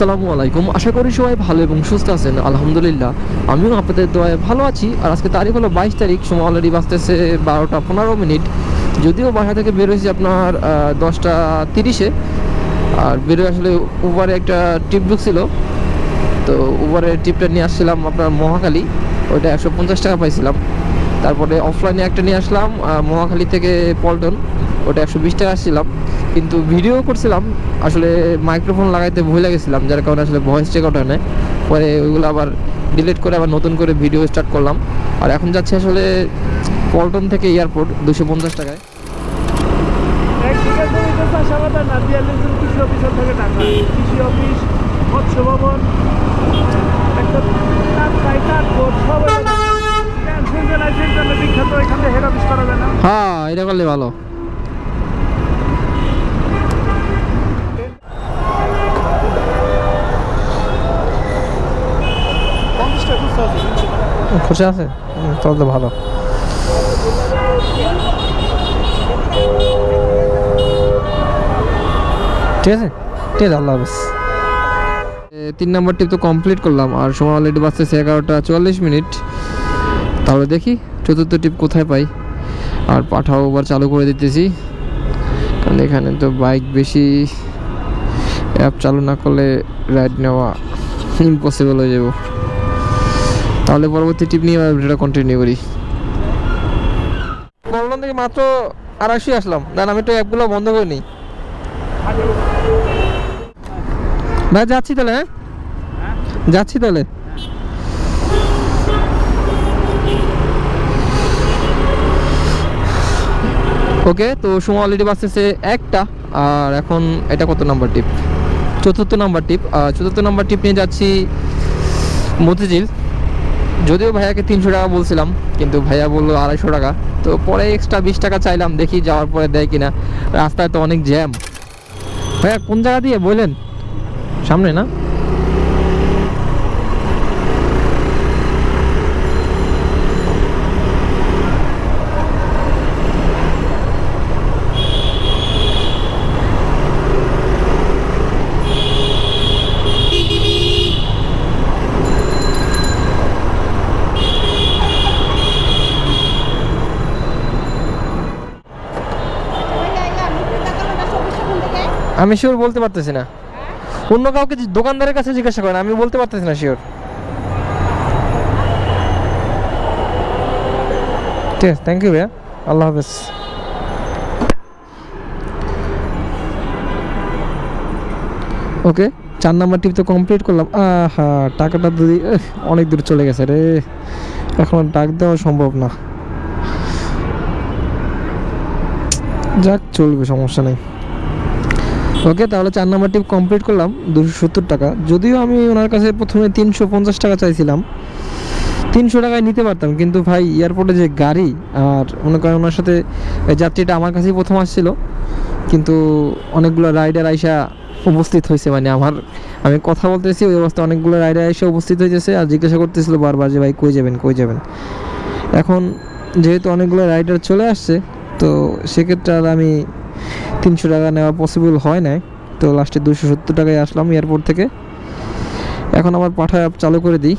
আসসালামু আলাইকুম। আশা করি সবাই ভালো এবং সুস্থ আছেন। আলহামদুলিল্লাহ, আমিও আপনাদের দোয়ায় ভালো আছি। আর আজকে তারিখ হলো বাইশ তারিখ, সময় অলরেডি বাজতেছে বারোটা পনেরো মিনিট। যদিও বাসা থেকে বের হয়েছি আপনার দশটা তিরিশে। আর বেরোয় আসলে উবারে একটা টিপ বুক ছিল। তো উবারের টিপটা নিয়ে আসছিলাম আপনার মহাকালী ওইটা একশো পঞ্চাশ টাকা পাইছিলাম। তারপরে অফলাইনে একটা নিয়ে আসলাম মহাখালী থেকে পল্টন। ওটা একশো বিশ টাকা আসছিলাম। কিন্তু ভিডিও করছিলাম, আসলে মাইক্রোফোন লাগাইতে ভুলে গেছিলাম, যার কারণে আসলে ভয়েস চেক আউট হয় পরে ওইগুলো আবার ডিলিট করে আবার নতুন করে ভিডিও স্টার্ট করলাম। আর এখন যাচ্ছে আসলে পল্টন থেকে এয়ারপোর্ট দুশো পঞ্চাশ টাকায়। একটা হ্যাঁ এটা করলে ভালো। খুশি আছে? তাহলে তো ভালো। ঠিক আছে? ঠিক আছে আল্লাহ হাফেজ। তিন নম্বর টিপ তো কমপ্লিট করলাম আর সময় অলরেডি বাজতেছে এগারোটা চুয়াল্লিশ মিনিট। তাহলে দেখি চতুর্থ টিপ কোথায় পাই। আর পাঠাও, আবার চালু করে দিতেছি। কারণ এখানে তো বাইক বেশি অ্যাপ চালু না করলে রাইড নেওয়া ইম্পসিবল হয়ে যাব। তাহলে পরবর্তী টিপ নিয়ে এবার ভিডিওটা কন্টিনিউ করি। বললাম থেকে মাত্র আড়াইশো আসলাম। দেন আমি তো অ্যাপগুলো বন্ধ করে নিই ভাই, যাচ্ছি তাহলে হ্যাঁ? যাচ্ছি তাহলে? ওকে, তো সময় অলরেডি বাঁচতেছে একটা, আর এখন এটা কত নাম্বার টিপ চতুর্থ নাম্বার টিপ চতুর্থ নাম্বার টিপ নিয়ে যাচ্ছি মতিঝিল। যদিও ভাইয়াকে তিনশো টাকা বলছিলাম, কিন্তু ভাইয়া বলল আড়াইশো টাকা। তো পরে এক্সট্রা বিশ টাকা চাইলাম, দেখি যাওয়ার পরে দেয় কিনা। রাস্তায় তো অনেক জ্যাম ভাইয়া, কোন জায়গা দিয়ে বললেন? সামনে না? আমি শিওর বলতে পারতেছি না। অন্য কাউকে দোকানদারের কাছে জিজ্ঞাসা করেন, আমি বলতে পারতেছি না শিওর ঠিক আছে থ্যাংক ইউ ভাইয়া। আল্লাহ হাফেজ। ওকে চার নাম্বার টিপ তো কমপ্লিট করলাম। আহা, টাকাটা দিদি অনেক দূর চলে গেছে রে। এখন ডাক দেওয়া সম্ভব না। যাক, চলবে, সমস্যা নেই। ওকে, তাহলে চার নাম্বার টিপ কমপ্লিট করলাম, দুশো সত্তর টাকা। যদিও আমি ওনার কাছে প্রথমে তিনশো পঞ্চাশ টাকা চাইছিলাম, তিনশো টাকায় নিতে পারতাম, কিন্তু ভাই, এয়ারপোর্টে যে গাড়ি আর মনে করেন ওনার সাথে যাত্রীটা আমার কাছেই প্রথম আসছিল, কিন্তু অনেকগুলো রাইডার আইসা উপস্থিত হয়েছে মানে আমার, আমি কথা বলতেছি, ওই অবস্থা অনেকগুলো রাইডার এসে উপস্থিত হয়েছে আর জিজ্ঞাসা করতেছিল বারবার যে, ভাই, কই যাবেন কই যাবেন? এখন যেহেতু অনেকগুলো রাইডার চলে আসছে, তো সেক্ষেত্রে আর আমি তিনশো টাকা নেওয়া পসিবল হয় নাই। তো লাস্টে দুশো সত্তর টাকায় আসলাম এয়ারপোর্ট থেকে। এখন আমার পাঠা অ্যাপ চালু করে দিই।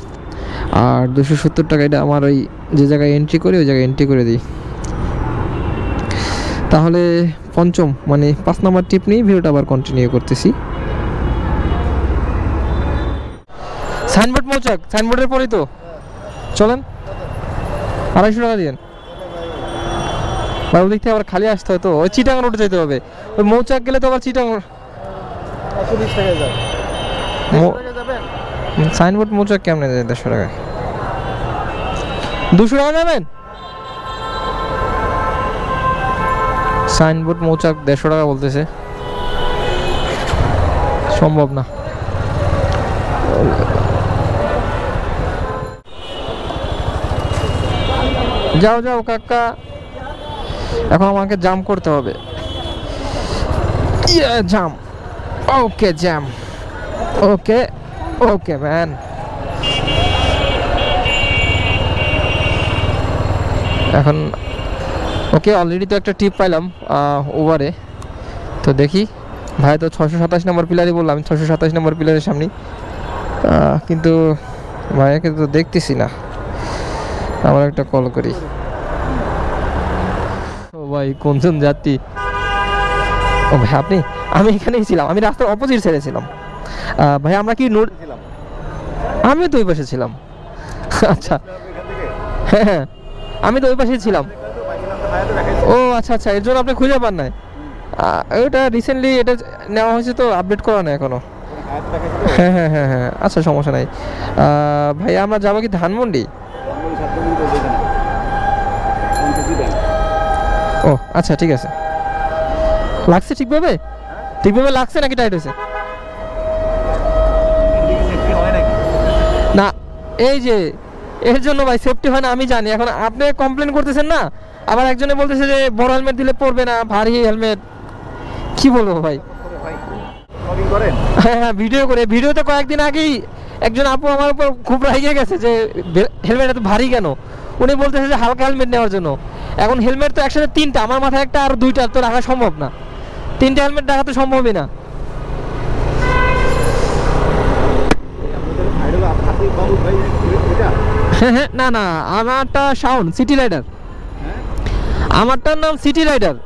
আর দুশো সত্তর টাকা এটা আমার ওই যে জায়গায় এন্ট্রি করি, ওই জায়গায় এন্ট্রি করে দিই। তাহলে পঞ্চম মানে পাঁচ নাম্বার টিপ নিয়ে ভিডিওটা আবার কন্টিনিউ করতেছি। সাইনবোর্ড মৌচাক সাইনবোর্ডের পরেই তো। চলেন, আড়াইশো টাকা দিয়েন। থেকে আবার খালি আসতে হয় তো। ওই চিটাং রোডে যেতে হবে। ওই মৌচাক গেলে তো আবার চিটাং সাইনবোর্ড মৌচাক কেমনে যায় দেড়শো টাকায়? দুশো টাকা যাবেন? সাইনবোর্ড মৌচাক দেড়শো টাকা বলতেছে। সম্ভব না। যাও যাও কাকা। এখন আমাকে জাম করতে হবে। জাম ওকে জ্যাম ওকে ওকে ম্যান এখন ওকে অলরেডি তো একটা টিপ পাইলাম ওভারে তো দেখি, ভাই তো ছশো সাতাশ নম্বর পিলারই বললাম ছশো সাতাশ নম্বর পিলারের সামনে কিন্তু, ভাইয়াকে তো দেখতেছি না। আমার একটা কল করি। ভাই, কোনজন যাত্রী? ও ভাই, আপনি? আমি এখানেই ছিলাম, আমি রাস্তার অপোজিট সাইডে ছিলাম। ভাই, আমরা কি নোট আমিও তো ওই পাশে ছিলাম। আচ্ছা। হ্যাঁ হ্যাঁ। আমি তো ওই পাশে ছিলাম। ও আচ্ছা আচ্ছা এর জন্য আপনি খুঁজে পান নাই। ওটা রিসেন্টলি এটা নেওয়া হয়েছে তো আপডেট করা না এখনও। হ্যাঁ হ্যাঁ হ্যাঁ হ্যাঁ। আচ্ছা সমস্যা নাই। ভাই, আমরা যাব কি ধানমন্ডি? ও আচ্ছা ঠিক আছে। লাগছে ঠিকভাবে? ঠিকভাবে লাগছে নাকি টাইট হয়েছে? না, এই যে, এর জন্য ভাই সেফটি হয় না, আমি জানি। এখন আপনি কমপ্লেন করতেছেন না? আবার একজনে বলতেছে যে, বড় হেলমেট দিলে পড়বে না, ভারী হেলমেট কি বলব ভাই? হ্যাঁ হ্যাঁ ভিডিও করে। ভিডিওতে কয়েকদিন আগেই একজন আপু আমার উপর খুব রাগিয়ে গেছে যে হেলমেট এত ভারী কেন? উনি বলতেছে যে হালকা হেলমেট নেওয়ার জন্য। এখন হেলমেট তো একসাথে তিনটা, আমার মাথায় একটা আর দুইটা তো রাখা সম্ভব না। তিনটা হেলমেট রাখা তো সম্ভবই না। হ্যাঁ হ্যাঁ না না, আমারটা সাউন্ড সিটি রাইডার আমারটার নাম সিটি রাইডার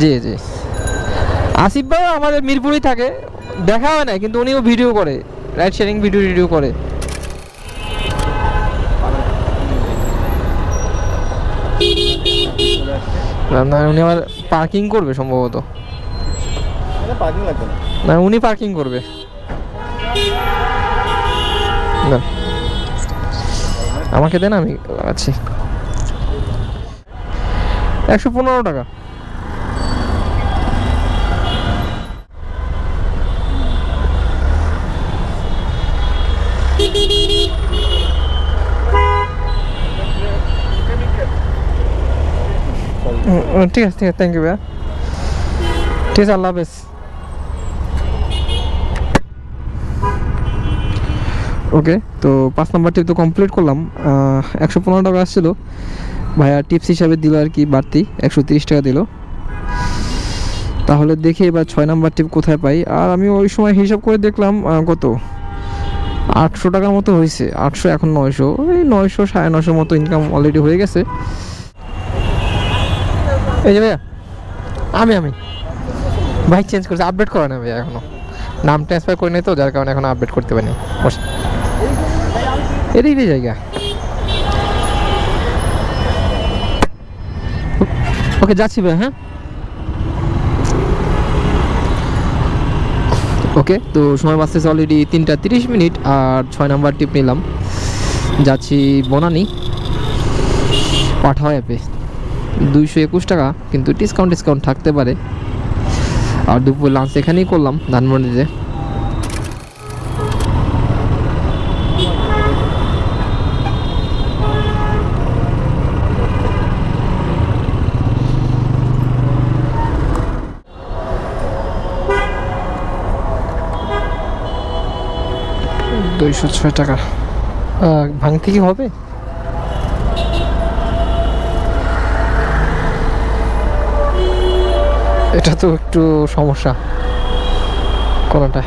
জি জি। আসিফ ভাই আমাদের মিরপুরেই থাকে। দেখা হয় না কিন্তু উনিও ভিডিও করে। রাইড শেয়ারিং ভিডিও টিডিও করে। না উনি আবার পার্কিং করবে সম্ভবত। পার্কিং লাগবে না। উনি পার্কিং করবে। না। আমাকে দেন আমি আছি। একশো পনেরো টাকা। হুম, হুম, ঠিক আছে ঠিক আছে থ্যাংক ইউ ভাইয়া। ঠিক আছে, আল্লাহ হাফেজ। ওকে তো পাঁচ নাম্বার টিপ তো কমপ্লিট করলাম। একশো পনেরো টাকা আসছিল। ভাইয়া টিপস হিসাবে দিল আর কি বাড়তি, একশো তিরিশ টাকা দিল। তাহলে দেখি এবার ছয় নাম্বার টিপ কোথায় পাই। আর আমি ওই সময় হিসাব করে দেখলাম কত? আটশো টাকার মতো হয়েছে আটশো এখন নয়শো। ওই নয়শো, সাড়ে নশোর মতো ইনকাম অলরেডি হয়ে গেছে। এই যে ভাইয়া, আমি আমি। বাইক চেঞ্জ করেছে আপডেট করা না ভাইয়া এখনও। নাম ট্রান্সফার করে নেই তো, যার কারণে এখন আপডেট করতে পারিনি। এদিকে জায়গা ওকে, যাচ্ছি ভাই হ্যাঁ? ওকে, তো সময় বাঁচতেছে অলরেডি তিনটা তিরিশ মিনিট, আর ছয় নাম্বার টিপ নিলাম। যাচ্ছি বনানি। পাঠাও অ্যাপে দুইশো একুশ টাকা, কিন্তু ডিসকাউন্ট ডিসকাউন্ট থাকতে পারে। আর দুপুর লাঞ্চ এখানেই করলাম ধানমন্ডিতে। দুইশো ছয় টাকা। ভাঙতে কি হবে? এটা তো একটু সমস্যা কোনটা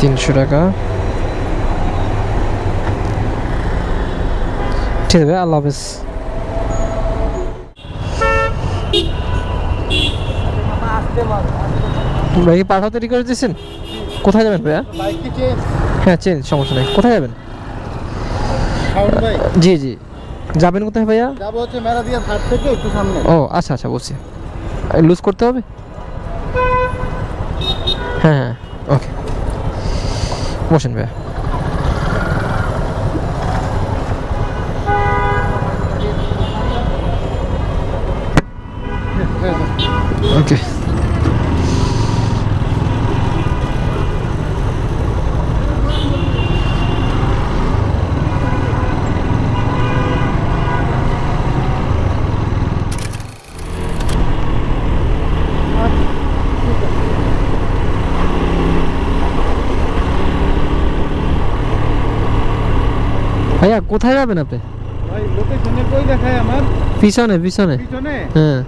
তিনশো টাকা। ঠিক আছে আল্লাহ হাফেজ। ভাই কি পাঠাও তৈরি করে দিয়েছেন? কোথায় যাবেন ভাইয়া? হ্যাঁ চেঞ্জ সমস্যা নেই। কোথায় যাবেন? জি জি। যাবেন কোথায় ভাইয়া? যাব হচ্ছে মেলা দিয়ে হাট থেকে একটু সামনে। ও আচ্ছা আচ্ছা বলছি। লুজ করতে হবে? হ্যাঁ হ্যাঁ। ওকে। বসেন ভাইয়া ওকে ভাইয়া কোথায় যাবেন আপনি? ভাই লোকেশনে কই দেখায় আমার? পিছনে পিছনে। পিছনে? হ্যাঁ।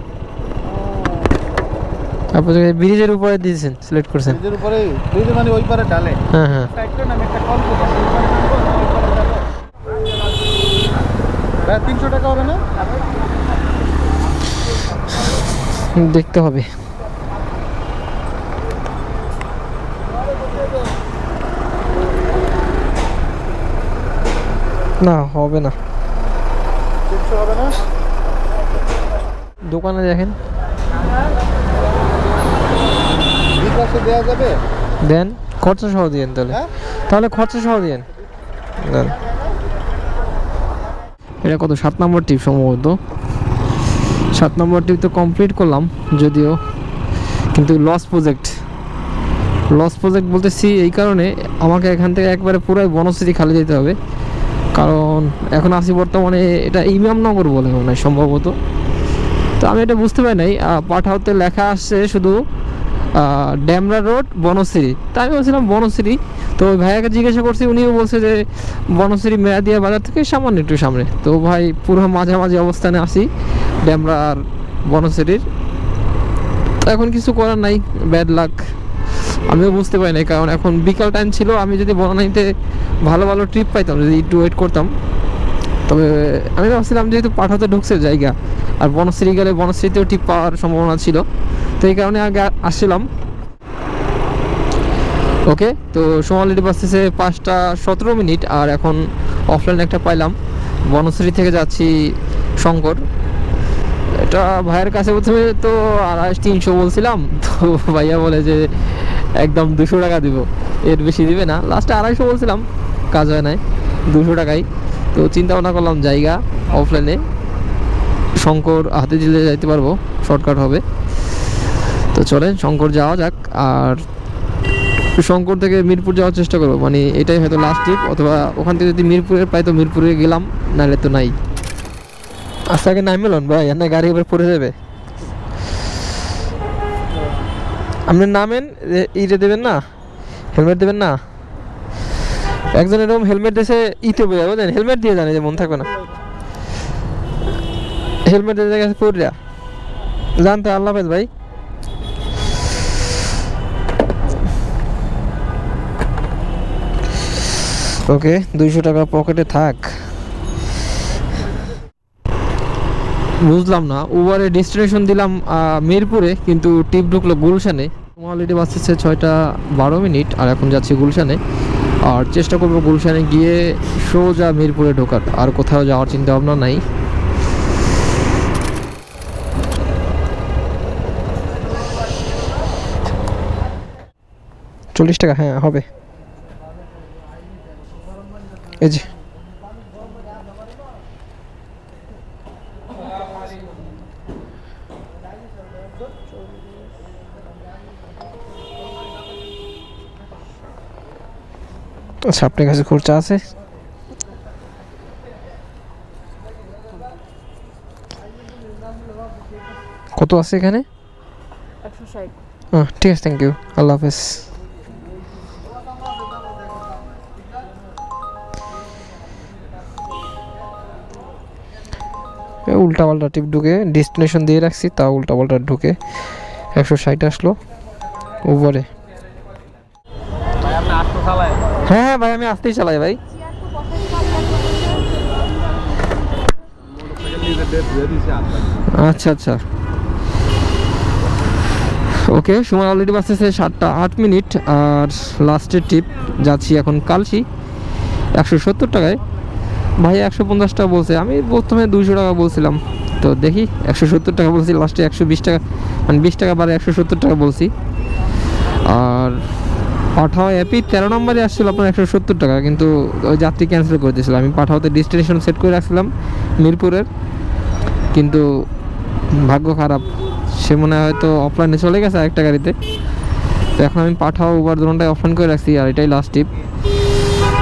আপনি ব্রিজের উপরে দিয়েছেন সিলেক্ট করছেন। ব্রিজের উপরে ব্রিজে মানে ওই পারে ডালে। হ্যাঁ হ্যাঁ। একটা কল তিনশো টাকা হবে না? দেখতে হবে। না হবে না। হবে না? দোকানে দেখেন। বিকাশে দেওয়া যাবে? দেন খরচা সহ দিয়েন তাহলে। হ্যাঁ? তাহলে খরচা সহ দিয়েন। দেন। এটা কত? সাত নম্বর টিপ সম্ভবত। সাত নম্বর টিপ তো কমপ্লিট করলাম যদিও। কিন্তু লস প্রজেক্ট লস প্রজেক্ট বলতেছি এই কারণে আমাকে এখান থেকে একবারে পুরাই বনশ্রী খালি যেতে হবে। কারণ এখন আসি বর্তমানে এটা ইমামনগর বলে মনে হয় সম্ভবত। তো আমি এটা বুঝতে পারি নাই। পাঠাওতে লেখা আসছে শুধু ড্যামরা রোড, বনশ্রী। তা আমি বলছিলাম বনশ্রী। তো ওই ভাইয়াকে জিজ্ঞাসা করছি, উনিও বলছে যে বনশ্রী মেয়াদিয়া বাজার থেকে সামান্য একটু সামনে। তো ভাই পুরো মাঝামাঝি অবস্থানে আসি ড্যামরা আর বনশ্রীর। তো এখন কিছু করার নাই। Bad luck. আমিও বুঝতে পারি নাই, কারণ এখন বিকাল টাইম ছিল, আমি যদি বনানীতে ভালো ভালো ট্রিপ পাইতাম, যদি একটু ওয়েট করতাম। তবে আমি ভাবছিলাম যেহেতু পাঠাতে ঢুকছে জায়গা, আর বনশ্রী গেলে বনশ্রীতেও ট্রিপ পাওয়ার সম্ভাবনা ছিল, তো এই কারণে আগে আসছিলাম ওকে তো সময় অলরেডি পাঁচটা সতেরো মিনিট, আর এখন অফলাইন একটা পাইলাম। বনশ্রী থেকে যাচ্ছি শঙ্কর। এটা ভাইয়ের কাছে প্রথমে তো আড়াইশ তিনশো বলছিলাম, তো ভাইয়া বলে যে একদম দুশো টাকা দিব। এর বেশি দিবে না। লাস্টে আড়াইশো বলছিলাম, কাজ হয় নাই, দুশো টাকাই। তো চিন্তা ভাবনা করলাম, জায়গা অফলাইনে শঙ্কর হাতে দিলে যাইতে পারব শর্টকাট হবে। তো চলেন, শঙ্কর যাওয়া যাক, আর শঙ্কর থেকে মিরপুর যাওয়ার চেষ্টা করব। মানে এটাই হয়তো লাস্ট ট্রিপ অথবা ওখান থেকে যদি মিরপুরে পাই, তো মিরপুরে গেলাম, নাহলে তো নাই। আচ্ছা আগে নামে লন ভাই এনে গাড়ি এবার পড়ে যাবে। আপনি নামেন ইরে দেবেন না? হেলমেট দেবেন না? একজন এরকম হেলমেট দেশে ইতে বোঝা বুঝলেন? হেলমেট দিয়ে জানে যে মন থাকবে না। হেলমেট দিয়ে গেছে পড়িয়া। জানতে আল্লাহ হাফেজ ভাই। ওকে, দুইশো টাকা পকেটে থাক। বুঝলাম না উবারে ডেস্টিনেশন দিলাম মিরপুরে, কিন্তু টিপ ঢুকলো গুলশানে। অলরেডি বাঁচতেছে ছয়টা বারো মিনিট, আর এখন যাচ্ছি গুলশানে। আর চেষ্টা করব গুলশানে গিয়ে সোজা মিরপুরে ঢোকার। আর কোথাও যাওয়ার চিন্তা ভাবনা নাই। চল্লিশ টাকা হ্যাঁ হবে। এই যে। আচ্ছা আপনার কাছে খরচা আছে? কত আছে এখানে? ষাট। ঠিক আছে থ্যাংক ইউ আল্লাহ হাফেজ। উল্টা পাল্টা টিপ ঢুকে ডেস্টিনেশন দিয়ে রাখছি তা উল্টা পাল্টা ঢুকে একশো ষাট আসলো। উপরে হ্যাঁ হ্যাঁ ভাই, আমি আসতেই চালাই, ভাই। আচ্ছা আচ্ছা। ওকে সময় অলরেডি বাঁচতেছে সাতটা আট মিনিট, আর লাস্টের টিপ যাচ্ছি এখন কালসি, একশো সত্তর টাকায়। ভাই, একশো পঞ্চাশ টাকা বলছে, আমি প্রথমে দুইশো টাকা বলছিলাম। তো দেখি, একশো সত্তর টাকা বলছি লাস্টে একশো বিশ টাকা মানে বিশ টাকা বারে একশো সত্তর টাকা বলছি। আর পাঠাও অ্যাপই তেরো নম্বরে আসছিল আপনার একশো সত্তর টাকা, কিন্তু ওই যাত্রী ক্যান্সেল করে দিয়েছিলাম আমি পাঠাওতে ডেস্টিনেশন সেট করে রাখছিলাম মিরপুরের, কিন্তু ভাগ্য খারাপ। সে মনে হয় হয়তো অফলাইনে চলে গেছে আরেকটা গাড়িতে। তো এখন আমি পাঠাও উবার দুটাই অফলাইন করে রাখছি, আর এটাই লাস্ট টিপ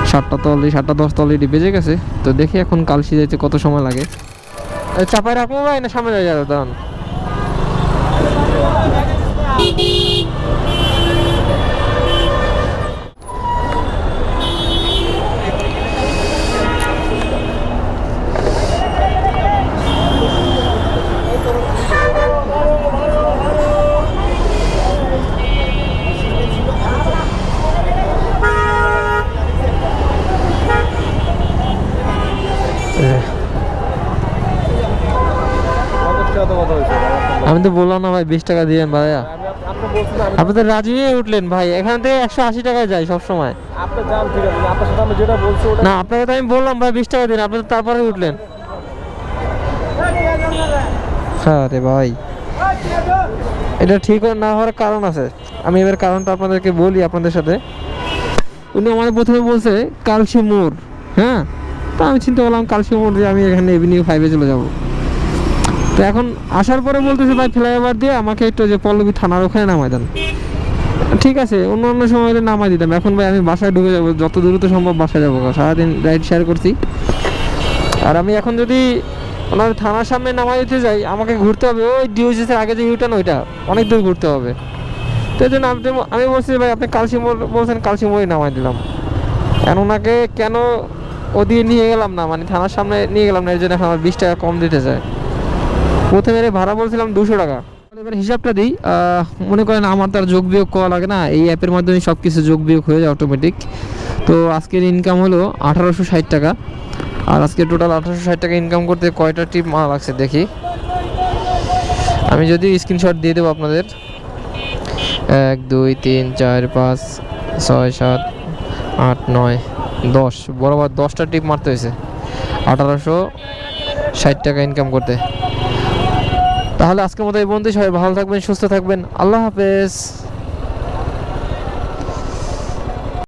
সাতটা তো অলরেডি সাতটা দশটা অলরেডি বেজে গেছে। তো দেখি এখন কালসি যাইতে কত সময় লাগে। চাপায় রাখব ভাই, না সামনে যাবে দাঁড়ান। আমি তো বললাম না ভাই বিশ টাকা দিবেন ভাইয়া। আপনি তো রাজি হয়ে উঠলেন ভাই এখান থেকে একশো আশি টাকায় যায় সব সময় আপনি যান ঠিক আছে। আপনার সাথে আমি যেটা বলছি ওটা না আপনাকে তো আমি বললাম ভাই বিশ টাকা দিন আপনি তো তারপরে উঠলেন। হ্যাঁ রে ভাই। এটা ঠিক না হওয়ার কারণ আছে। আমি এবার কারণটা আপনাদেরকে বলি আপনাদের সাথে। উনি আমাদের প্রথমে বলছে কালসি মোড় হ্যাঁ? তো আমি চিন্তা করলাম কালসি মোড় দিয়ে আমি এখানে এভিনিউ ফাইভে চলে যাব। তো এখন আসার পরে বলতেছে, ভাই, ফ্লাইওভার দিয়ে আমাকে একটু যে পল্লবী থানার ওখানে নামাই দেন। ঠিক আছে অন্য অন্য সময় নামাই দিতাম। এখন ভাই, আমি বাসায় ঢুকে যাব, যত দ্রুত সম্ভব বাসায় যাব সারাদিন রাইড শেয়ার করছি। আর আমি এখন যদি ওনার থানার সামনে নামাই দিতে যাই, আমাকে ঘুরতে হবে। ওই ডিওজিসের আগে যে ইউটার্ন ওইটা অনেক দূর ঘুরতে হবে। তো এই জন্য আমি বলছি, ভাই, আপনি কালসিমোর বলছেন কালসি মোড়ে নামাই দিলাম। এখন ওনাকে কেন ওদিকে নিয়ে গেলাম না? মানে থানার সামনে নিয়ে গেলাম না, এর জন্য এখন আমার বিশ টাকা কম দিতে চায়। প্রথমে ভাড়া বলছিলাম দুশো টাকা। এবার হিসাবটা দিই মনে করেন আমার তার যোগ বিয়োগ করা লাগে না, এই অ্যাপের মাধ্যমে সব কিছু যোগ বিয়োগ হয়ে যায় অটোমেটিক তো আজকের ইনকাম হলো আঠারোশো ষাট টাকা, আর আজকে টোটাল আঠারোশো ষাট টাকা ইনকাম করতে কয়টা টিপ মারা লাগছে দেখি। আমি যদি স্ক্রিনশট দিয়ে দেবো আপনাদের। এক, দুই, তিন, চার, পাঁচ, ছয়, সাত, আট, নয়, দশ, বরাবর দশটা টিপ মারতে হয়েছে, আঠারোশো ষাট টাকা ইনকাম করতে। তাহলে আজকের মতো এই বন্ধু সবাই ভালো থাকবেন সুস্থ থাকবেন। আল্লাহ হাফেজ।